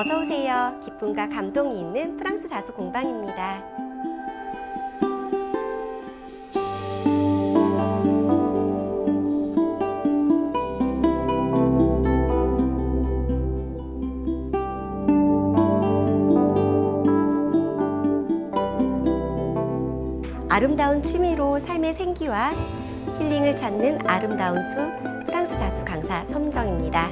어서 오세요. 기쁨과 감동이 있는 프랑스 자수 공방입니다. 아름다운 취미로 삶의 생기와 힐링을 찾는 아름다운 수 프랑스 자수 강사 섬정입니다.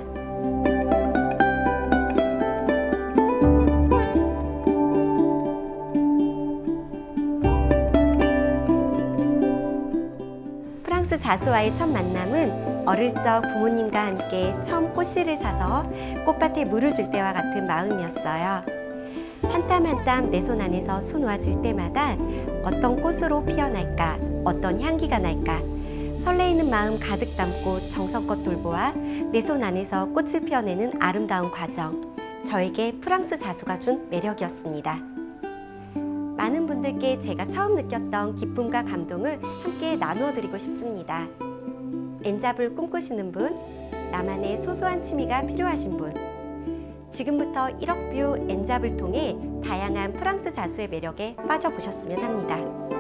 프랑스 자수와의 첫 만남은 어릴 적 부모님과 함께 처음 꽃씨를 사서 꽃밭에 물을 줄 때와 같은 마음이었어요. 한 땀 한 땀 내 손 안에서 순 놓아질 때마다 어떤 꽃으로 피어날까, 어떤 향기가 날까, 설레이는 마음 가득 담고 정성껏 돌보아 내 손 안에서 꽃을 피워내는 아름다운 과정. 저에게 프랑스 자수가 준 매력이었습니다. 많은 분들께 제가 처음 느꼈던 기쁨과 감동을 함께 나누어 드리고 싶습니다. 엔잡을 꿈꾸시는 분, 나만의 소소한 취미가 필요하신 분, 지금부터 1억 뷰 엔잡을 통해 다양한 프랑스 자수의 매력에 빠져보셨으면 합니다.